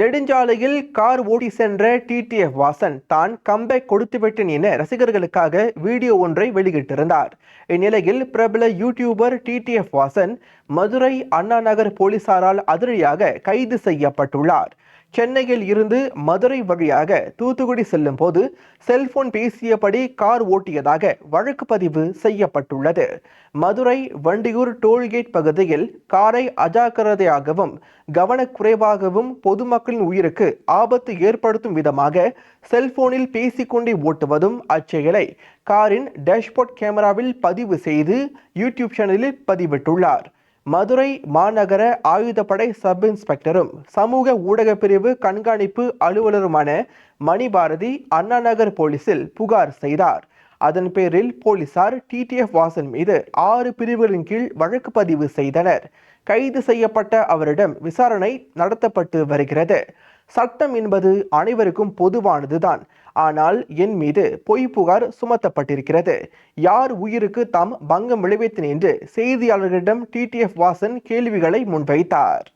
நெடுஞ்சாலையில் கார் ஓட்டி சென்ற டிடிஎஃப் வாசன் தான் கம்பேக் கொடுத்துவிட்டேன் என ரசிகர்களுக்காக வீடியோ ஒன்றை வெளியிட்டிருந்தார். இந்நிலையில் பிரபல யூடியூபர் டிடிஎஃப் வாசன் மதுரை அண்ணா நகர் போலீசாரால் அதிரடியாக கைது செய்யப்பட்டுள்ளார். சென்னையில் இருந்து மதுரை வழியாக தூத்துக்குடி செல்லும் போது செல்போன் பேசியபடி கார் ஓட்டியதாக வழக்கு பதிவு செய்யப்பட்டுள்ளது. மதுரை வண்டியூர் டோல்கேட் பகுதியில் காரை அஜாக்கிரதையாகவும் கவனக்குறைவாகவும் பொதுமக்களின் உயிருக்கு ஆபத்து ஏற்படுத்தும் விதமாக செல்போனில் பேசிக்கொண்டே ஓட்டுவதும் அச்செயலை காரின் டேஷ்போர்ட் கேமராவில் பதிவு செய்து யூடியூப் சேனலில் பதிவிட்டுள்ளார். மதுரை மாநகர ஆயுதப்படை சப் இன்ஸ்பெக்டரும் சமூக ஊடக பிரிவு கண்காணிப்பு அலுவலருமான மணிபாரதி அண்ணா நகர் போலீசில் புகார் செய்தார். அதன் பேரில் போலீசார் டிடிஎஃப் வாசன் மீது ஆறு பிரிவுகளின் கீழ் வழக்கு பதிவு செய்தனர். கைது செய்யப்பட்ட அவரிடம் விசாரணை நடத்தப்பட்டு வருகிறது. சட்டம் என்பது அனைவருக்கும் பொதுவானதுதான். ஆனால் என் மீது பொய் புகார் சுமத்தப்பட்டிருக்கிறது. யார் உயிருக்கு தாம் பங்கம் விளைவித்தேன் என்று செய்தியாளர்களிடம் டிடிஎஃப் வாசன் கேள்விகளை முன்வைத்தார்.